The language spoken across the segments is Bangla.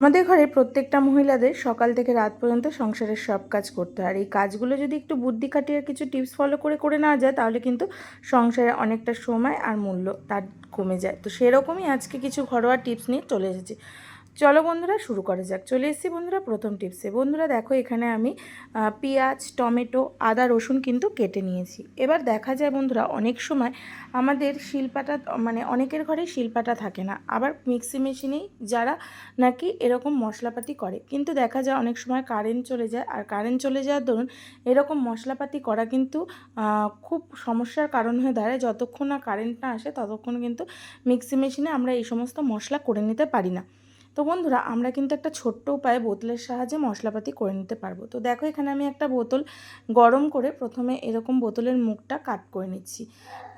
আমাদের ঘরে প্রত্যেকটা মহিলাদের সকাল থেকে রাত পর্যন্ত সংসারের সব কাজ করতে হয়। আর এই কাজগুলো যদি একটু বুদ্ধি খাটিয়ে কিছু টিপস ফলো করে করে না যায়, তাহলে কিন্তু সংসারে অনেকটা সময় আর মূল্য তার কমে যায়। তো সেরকমই আজকে কিছু ঘরোয়া টিপস নিয়ে চলে এসেছি। চলো বন্ধুরা শুরু করা যাক। চলে এসেছি বন্ধুরা প্রথম টিপসে। বন্ধুরা দেখো এখানে আমি পেঁয়াজ, টমেটো, আদা, রসুন কিন্তু কেটে নিয়েছি। এবার দেখা যায় বন্ধুরা অনেক সময় আমাদের শিলপাটা মানে অনেকের ঘরে শিলপাটা থাকে না। আবার মিক্সি মেশিনেই যারা নাকি এরকম মশলাপাতি করে। কিন্তু দেখা যায় অনেক সময় কারেন্ট চলে যায়। আর কারেন্ট চলে যাওয়ার দরুন এরকম মশলাপাতি করা কিন্তু খুব সমস্যার কারণ হয়ে দাঁড়ায়। যতক্ষণ না কারেন্ট না আসে, ততক্ষণ কিন্তু মিক্সি মেশিনে আমরা এই সমস্ত মশলা করে নিতে পারি না। তো বন্ধুরা, আমরা কিন্তু একটা ছোট্ট উপায়ে বোতলের সাহায্যে মশলাপাতি করে নিতে পারব। তো দেখো, এখানে আমি একটা বোতল গরম করে প্রথমে এরকম বোতলের মুখটা কাট করে নিচ্ছি।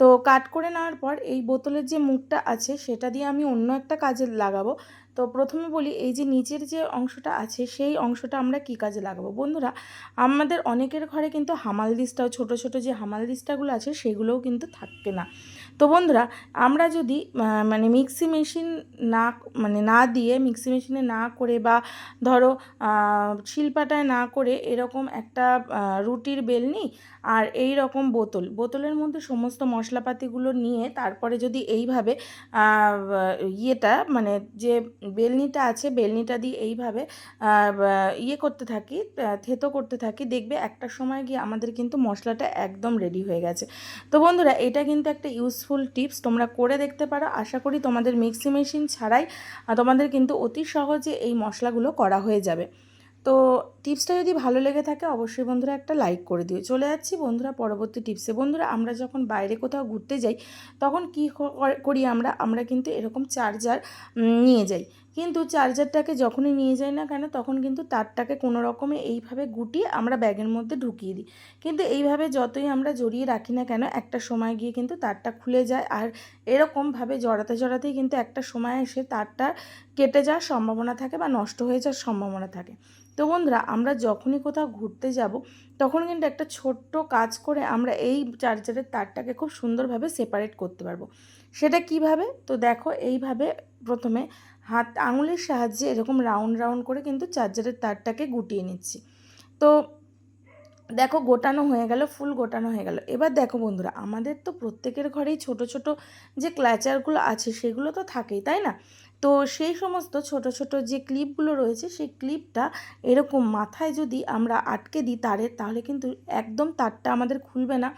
তো কাট করে নেওয়ার পর এই বোতলের যে মুখটা আছে, সেটা দিয়ে আমি অন্য একটা কাজে লাগাবো। তো প্রথমে বলি, এই যে নিচের যে অংশটা আছে, সেই অংশটা আমরা কি কাজে লাগাবো? বন্ধুরা, আমাদের অনেকের ঘরে কিন্তু হামাল দিস্তাও ছোটো ছোটো যে হামাল দিস্তাগুলো আছে, সেগুলোও কিন্তু থাকে না। তো বন্ধুরা, আমরা যদি মানে মিক্সি মেশিন না মানে না দিয়ে মিক্সি মেশিনে না করে বা ধরো শিলপাটায় না করে এরকম একটা রুটির বেল নিই আর এই রকম বোতল, বোতলের মধ্যে সমস্ত মশলাপাতিগুলো নিয়ে তারপরে যদি এইভাবে ইয়েটা মানে যে বেলনিটা আছে, বেলনিটা দিয়ে এইভাবে ইয়ে করতে থাকি থেতো করতে থাকি, দেখবে একটা সময় গিয়ে আমাদের কিন্তু মশলাটা একদম রেডি হয়ে গেছে। তো বন্ধুরা, এটা কিন্তু একটা ইউজফুল টিপস তোমরা করে দেখতে পারো। আশা করি তোমাদের মিক্সি মেশিন ছাড়াই তোমাদের কিন্তু অতি সহজে এই মশলাগুলো করা হয়ে যাবে। তো টিপসটা যদি ভালো লেগে থাকে, অবশ্যই বন্ধুরা একটা লাইক করে দিও। চলে যাচ্ছি বন্ধুরা পরবর্তী টিপসে। বন্ধুরা, আমরা যখন বাইরে কোথাও ঘুরতে যাই, তখন কী করি আমরা? আমরা কিন্তু এরকম চার্জার নিয়ে যাই। কিন্তু চার্জারটাকে যখনই নিয়ে যাই না কেন, তখন কিন্তু তারটাকে কোনো রকমে এইভাবে গুটিয়ে আমরা ব্যাগের মধ্যে ঢুকিয়ে দিই। কিন্তু এইভাবে যতই আমরা জড়িয়ে রাখি না কেন, একটা সময় গিয়ে কিন্তু তারটা খুলে যায়। আর এরকমভাবে জড়াতে জড়াতেই কিন্তু একটা সময় এসে তারটা কেটে যাওয়ার সম্ভাবনা থাকে বা নষ্ট হয়ে যাওয়ার সম্ভাবনা থাকে। তো বন্ধুরা আমরা যখনই কোথাও ঘুরতে যাব, তখন কিন্তু একটা ছোট্ট কাজ করে আমরা এই চার্জারের তারটাকে খুব সুন্দরভাবে সেপারেট করতে পারব। সেটা কীভাবে? তো দেখো, এইভাবে প্রথমে হাত, আঙুলের সাহায্যে এরকম রাউন্ড রাউন্ড করে কিন্তু চার্জারের তারটাকে গুটিয়ে নিচ্ছি। তো দেখো, গোটানো হয়ে গেল, ফুল গোটানো হয়ে গেল। এবার দেখো বন্ধুরা, আমাদের তো প্রত্যেকের ঘরেই ছোট ছোট যে ক্ল্যাচারগুলো আছে, সেগুলো তো থাকেই, তাই না? তো সেই সমস্ত ছোট ছোট যে ক্লিপগুলো রয়েছে, সেই ক্লিপটা এরকম মাথায় যদি আমরা আটকে দিই তারের তাহলে কিন্তু একদম তারটা আমাদের খুলবে না।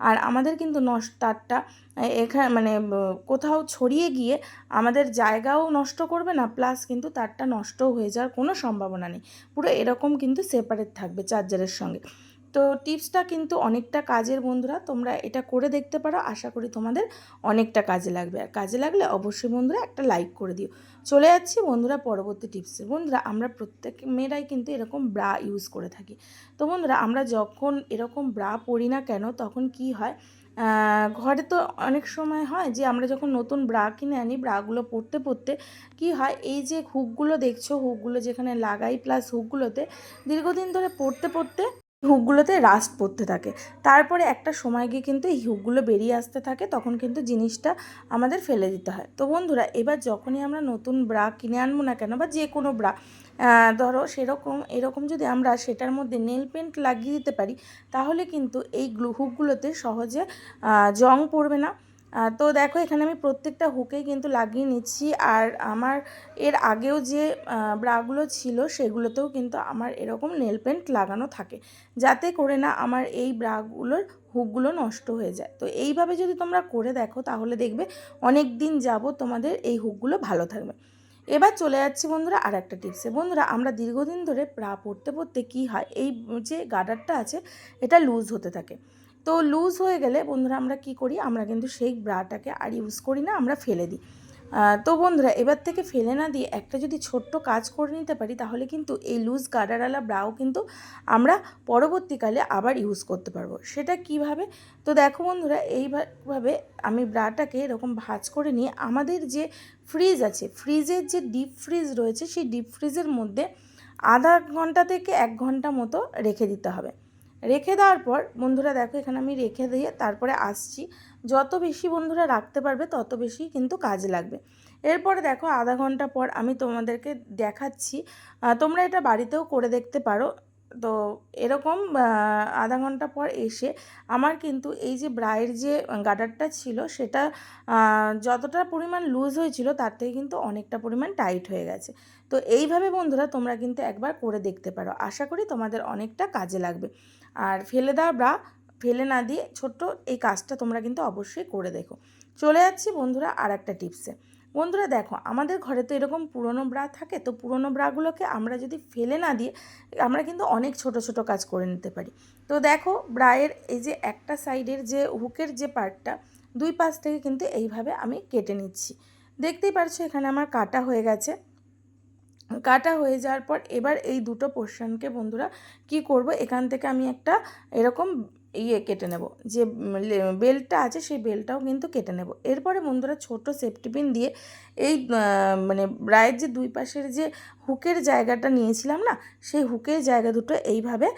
আর আমাদের কিন্তু নষ্ট তারটা এখানে মানে কোথাও ছড়িয়ে গিয়ে আমাদের জায়গাও নষ্ট করবে না, প্লাস কিন্তু তারটা নষ্টও হয়ে যাওয়ার কোনো সম্ভাবনা নেই। পুরো এরকম কিন্তু সেপারেট থাকবে চার্জারের সঙ্গে। তো টিপসটা কিন্তু অনেকটা কাজের বন্ধুরা, তোমরা এটা করে দেখতে পারো। আশা করি তোমাদের অনেকটা কাজে লাগবে। আর কাজে লাগলে অবশ্যই বন্ধুরা একটা লাইক করে দিও। চলে যাচ্ছি বন্ধুরা পরবর্তী টিপসে। বন্ধুরা, আমরা প্রত্যেক মেয়েরাই কিন্তু এরকম ব্রা ইউজ করে থাকি। তো বন্ধুরা, আমরা যখন এরকম ব্রা পরি না কেন, তখন কি হয়? ঘরে তো অনেক সময় হয় যে, আমরা যখন নতুন ব্রা কিনে আনি, ব্রাগুলো পরতে পরতে কি হয়? এই যে হুকগুলো দেখছ, হুকগুলো যেখানে লাগাই প্লাস হুকগুলোতে দীর্ঘদিন ধরে পরতে পরতে হুকগুলোতে রাস্ট পড়তে থাকে। তারপরে একটা সময় গিয়ে কিন্তু এই হুকগুলো বেরিয়ে আসতে থাকে, তখন কিন্তু জিনিসটা আমাদের ফেলে দিতে হয়। তো বন্ধুরা, এবার যখনই আমরা নতুন ব্রা কিনে আনব না কেন বা যে কোনো ব্রা ধরো সেরকম, এরকম যদি আমরা সেটার মধ্যে নেল পেন্ট লাগিয়ে দিতে পারি, তাহলে কিন্তু এই গ্লু, হুকগুলোতে সহজে জং পড়বে না। তো দেখো, এখানে আমি প্রত্যেকটা হুকেই কিন্তু লাগিয়ে নিচ্ছি। আর আমার এর আগেও যে ব্রাগুলো ছিল, সেগুলোতেও কিন্তু আমার এরকম নেল পেন্ট লাগানো থাকে। যাতে করে না আমার এই ব্রাগুলোর হুকগুলো নষ্ট হয়ে যায়। তো এইভাবে যদি তোমরা করে দেখো, তাহলে দেখবে অনেক দিন যাব তোমাদের এই হুকগুলো ভালো থাকবে। এবার চলে যাচ্ছি বন্ধুরা আর একটা টিপসে বন্ধুরা, আমরা দীর্ঘদিন ধরে ব্রা পড়তে পড়তে কী হয়? এই যে গার্ডারটা আছে, এটা লুজ হতে থাকে। তো লুজ হয়ে গেলে বন্ধুরা আমরা কি করি? আমরা কিন্তু সেই ব্রাটাকে আর ইউজ করি না, আমরা ফেলে দিই। তো বন্ধুরা এবার থেকে ফেলে না দিয়ে একটা যদি ছোট্ট কাজ করে নিতে পারি, তাহলে কিন্তু এই লুজ গার্ডারওয়ালা ব্রাও কিন্তু আমরা পরবর্তীকালে আবার ইউজ করতে পারব। সেটা কীভাবে? তো দেখো বন্ধুরা, এইভাবে আমি ব্রাটাকে এরকম ভাঁজ করে নিয়ে আমাদের যে ফ্রিজ আছে ফ্রিজের যে ডিপ ফ্রিজ রয়েছে, সেই ডিপ ফ্রিজের মধ্যে আধা ঘণ্টা থেকে এক ঘণ্টা মতো রেখে দিতে হবে। রেখে দেওয়ার পর, বন্ধুরা দেখো এখানে আমি রেখে দিয়ে তারপরে আসছি। যত বেশি বন্ধুরা রাখতে পারবে, তত বেশি কিন্তু কাজে লাগবে। এরপরে দেখো আধা ঘণ্টা পর আমি তোমাদেরকে দেখাচ্ছি। তোমরা এটা বাড়িতেও করে দেখতে পারো। তো এরকম আধা ঘণ্টা পর এসে আমার কিন্তু এই যে ব্রায়ের যে গার্ডারটা ছিল, সেটা যতটা পরিমাণ লুজ হয়েছিল, তার থেকে কিন্তু অনেকটা পরিমাণ টাইট হয়ে গেছে। তো এইভাবে বন্ধুরা তোমরা কিন্তু একবার করে দেখতে পারো। আশা করি তোমাদের অনেকটা কাজে লাগবে। আর ফেলে দেওয়া ব্রা, ফেলে না দিয়ে ছোট্ট এই কাজটা তোমরা কিন্তু অবশ্যই করে দেখো। চলে যাচ্ছি বন্ধুরা আর একটা টিপসে। বন্ধুরা দেখো, আমাদের ঘরে তো এরকম পুরনো ব্রা থাকে, তো পুরনো ব্রাগুলোকে আমরা যদি ফেলে না দিয়ে, আমরা কিন্তু অনেক ছোট ছোট কাজ করে নিতে পারি। তো দেখো, ব্রায়ের এই যে একটা সাইডের যে হুকের যে পার্টটা, দুই পাশ থেকে কিন্তু এইভাবে আমি কেটে নিচ্ছি। দেখতেই পারছ এখানে আমার কাটা হয়ে গেছে। কাটা হয়ে যাওয়ার পর এবার এই দুটো পোর্শনকে বন্ধুরা কি করব? এখান থেকে আমি একটা এরকম ইয়ে কেটে নেব। যে বেল্টটা আছে সেই বেল্টটাও কিন্তু কেটে নেব। এরপরে বন্ধুরা ছোট সেফটি পিন দিয়ে এই মানে রায়ের যে দুই পাশের যে হুকের জায়গাটা নিয়েছিলাম না, সেই হুকের জায়গা দুটো এইভাবে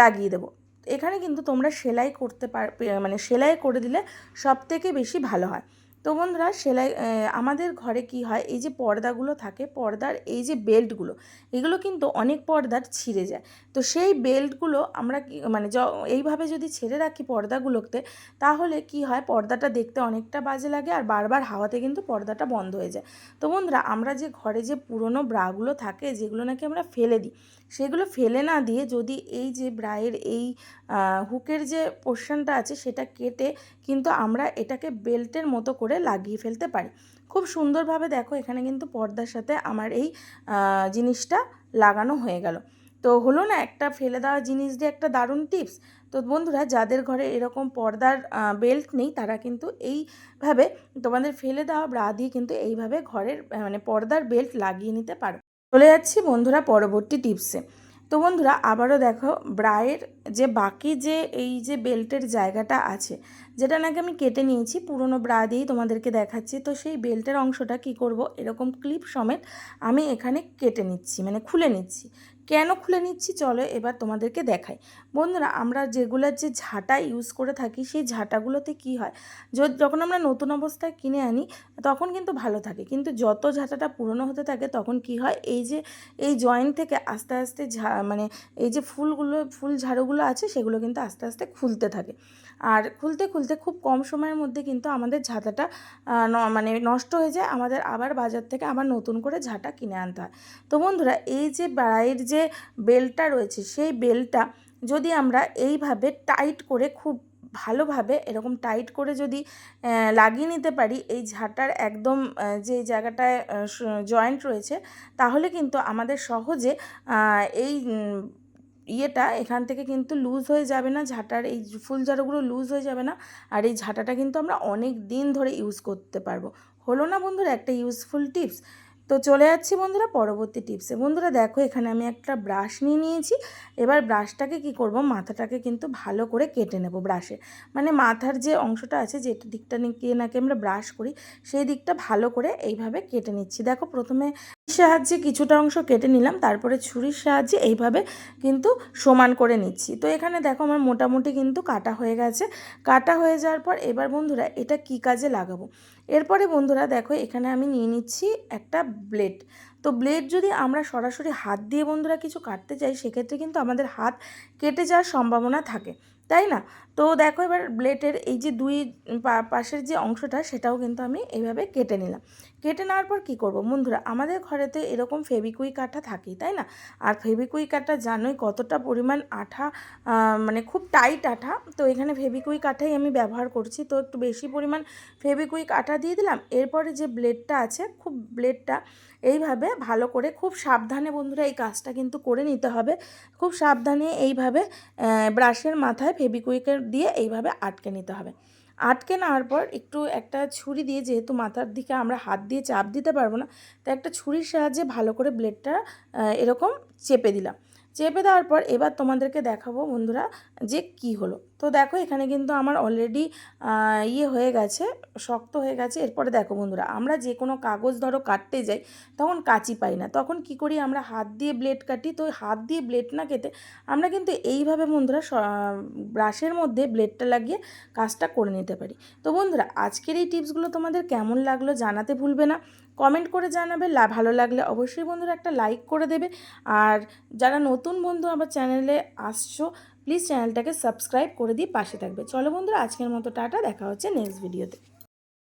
লাগিয়ে দেবো। এখানে কিন্তু তোমরা সেলাই করতে পার মানে সেলাই করে দিলে সব থেকে বেশি ভালো হয়। তো বন্ধুরা সেলাই আমাদের ঘরে কি হয়, এই যে পর্দাগুলো থাকে, পর্দার এই যে বেল্টগুলো, এগুলো কিন্তু অনেক পর্দার ছিঁড়ে যায়। তো সেই বেল্টগুলো আমরা মানে য, এইভাবে যদি ছেড়ে রাখি পর্দাগুলোতে, তাহলে কি হয়, পর্দাটা দেখতে অনেকটা বাজে লাগে আর বারবার হাওয়াতে কিন্তু পর্দাটা বন্ধ হয়ে যায়। তো বন্ধুরা, আমরা যে ঘরে যে পুরনো ব্রাগুলো থাকে, যেগুলো নাকি আমরা ফেলে দিই, সেগুলো ফেলে না দিয়ে যদি এই যে ব্রায়ের এই হুকের যে পোর্শনটা আছে, সেটা কেটে কিন্তু আমরা এটাকে বেল্টের মতো করে লাগিয়ে ফেলতে পারি। খুব সুন্দরভাবে দেখো এখানে কিন্তু পর্দার সাথে আমার এই জিনিসটা লাগানো হয়ে গেল। তো হলো না একটা ফেলে দেওয়া জিনিস দিয়ে একটা দারুণ টিপস। তো বন্ধুরা, যাদের ঘরে এরকম পর্দার বেল্ট নেই, তারা কিন্তু এইভাবে তোমাদের ফেলে দেওয়া ব্রা দিয়ে কিন্তু এইভাবে ঘরের মানে পর্দার বেল্ট লাগিয়ে নিতে পারো। চলে যাচ্ছি বন্ধুরা পরবর্তী টিপসে। তো বন্ধুরা, আবারও দেখো, ব্রায়ের যে বাকি যে এই যে বেল্টের জায়গাটা আছে, যেটা নাকি আমি কেটে নিয়েছি, পুরনো ব্রা দিয়েই তোমাদেরকে দেখাচ্ছি, তো সেই বেল্টের অংশটা কি করব, এরকম ক্লিপ সমেত আমি এখানে কেটে নিচ্ছি মানে খুলে নিচ্ছি। কেন খুলে নিচ্ছি? চলো এবার তোমাদেরকে দেখাই। বন্ধুরা, আমরা যেগুলোর যে ঝাঁটা ইউজ করে থাকি, সেই ঝাঁটাগুলোতে কি হয়? যখন আমরা নতুন অবস্থায় কিনে আনি, তখন কিন্তু ভালো থাকে। কিন্তু যত ঝাঁটাটা পুরনো হতে থাকে, তখন কি হয়? এই যে, এই জয়েন্ট থেকে আস্তে আস্তে মানে এই যে ফুলগুলো, ফুল ঝাড়ুগুলো আছে, সেগুলো কিন্তু আস্তে আস্তে খুলতে থাকে। আর খুলতে খুলতে খুব কম সময়ের মধ্যে কিন্তু আমাদের ঝাঁটাটা মানে নষ্ট হয়ে যায়। আমাদের আবার বাজার থেকে আবার নতুন করে ঝাঁটা কিনে আনতে হয়। তো বন্ধুরা, এই যে বাড়াইয়ের যে বেলটা রয়েছে, সেই বেলটা যদি আমরা এইভাবে টাইট করে খুব ভালোভাবে, এরকম টাইট করে যদি লাগিয়ে নিতে পারি, এই ঝাঁটার একদম যে জায়গাটায় জয়েন্ট রয়েছে, তাহলে কিন্তু আমাদের সহজে এই ইয়েটা এখান থেকে কিন্তু লুজ হয়ে যাবে না, ঝাঁটার এই ফুল ঝাড়ুগুলো লুজ হয়ে যাবে না, আর এই ঝাঁটাটা কিন্তু আমরা অনেক দিন ধরে ইউজ করতে পারব। হলো না বন্ধুরা একটা ইউজফুল টিপস তো চলে যাচ্ছি বন্ধুরা পরবর্তী টিপসে বন্ধুরা দেখো এখানে আমি একটা ব্রাশ নিয়ে নিয়েছি, এবার ব্রাশটাকে কি করব? মাথাটাকে কিন্তু ভালো করে কেটে নেব ব্রাশে মানে মাথার যে অংশটা আছে, যে দিকটা নিয়ে নাকি আমরা ব্রাশ করি, সেই দিকটা ভালো করে এইভাবে কেটে নিচ্ছি। দেখো প্রথমে সাহায্যে কিছুটা অংশ কেটে নিলাম, তারপরে ছুরির সাহায্যে এইভাবে কিন্তু সমান করে নিচ্ছি। তো এখানে দেখো আমার মোটামুটি কিন্তু কাটা হয়ে গেছে। কাটা হয়ে যাওয়ার পর এবার বন্ধুরা এটা কি কাজে লাগাবো? এরপরে বন্ধুরা দেখো এখানে আমি নিয়ে নিচ্ছি একটা ব্লেড। তো ব্লেড যদি আমরা সরাসরি হাত দিয়ে বন্ধুরা কিছু কাটতে চাই, সেক্ষেত্রে কিন্তু আমাদের হাত কেটে যাওয়ার সম্ভাবনা থাকে, তাই না? তো দেখো এবার ব্লেডের এই যে দুই পাশের যে অংশটা, সেটাও কিন্তু আমি এইভাবে কেটে নিলাম। কেটে নেওয়ার পর কী করব? বন্ধুরা, আমাদের ঘরেতে এরকম ফেবিকুই কাঠা থাকেই, তাই না? আর ফেবিকুই কাঠা জানোই কতটা পরিমাণ আঠা মানে খুব টাইট আঠা। তো এখানে ফেবিকুই কাঠাই আমি ব্যবহার করছি। তো একটু বেশি পরিমাণ ফেবিকুইক আঠা দিয়ে দিলাম। এরপরে যে ব্লেডটা আছে, খুব ব্লেডটা এইভাবে ভালো করে খুব সাবধানে বন্ধুরা এই কাজটা কিন্তু করে নিতে হবে। খুব সাবধানে এইভাবে ব্রাশের মাথায় ফেবিকুইকের দিয়ে এইভাবে আটকে নিতে হবে। আটকে নেওয়ার পর একটু একটা ছুরি দিয়ে যেহেতু মাথার দিকে আমরা হাত দিয়ে চাপ দিতে পারব না, তাই একটা ছুরির সাহায্যে ভালো করে ব্লেডটা এরকম চেপে দিলাম। চেপে দেওয়ার পর এবার তোমাদেরকে দেখাবো বন্ধুরা যে কি হলো। তো দেখো এখানে কিন্তু আমার অলরেডি ইয়ে হয়ে গেছে, শক্ত হয়ে গেছে। এরপরে দেখো বন্ধুরা, আমরা যে কোনো কাগজ ধরো কাটতে যাই, তখন কাঁচি পাই না। তখন কি করি আমরা, হাত দিয়ে ব্লেড কাটি, তো হাত দিয়ে ব্লেড না কেটে আমরা কিন্তু এইভাবে বন্ধুরা ব্রাশের মধ্যে ব্লেডটা লাগিয়ে কাজটা করে নিতে পারি। তো বন্ধুরা, আজকের এই টিপসগুলো তোমাদের কেমন লাগল জানাতে ভুলবে না। কমেন্ট করে জানাবে ভালো লাগলে অবশ্যই বন্ধুরা একটা লাইক করে দেবে। আর যারা নতুন বন্ধু আমার চ্যানেলে আসছো প্লিজ চ্যানেলটাকে সাবস্ক্রাইব করে দিয়ে পাশে থাকবে। চলো বন্ধুরা, আজকের মতো টাটা, দেখা হচ্ছে নেক্সট ভিডিওতে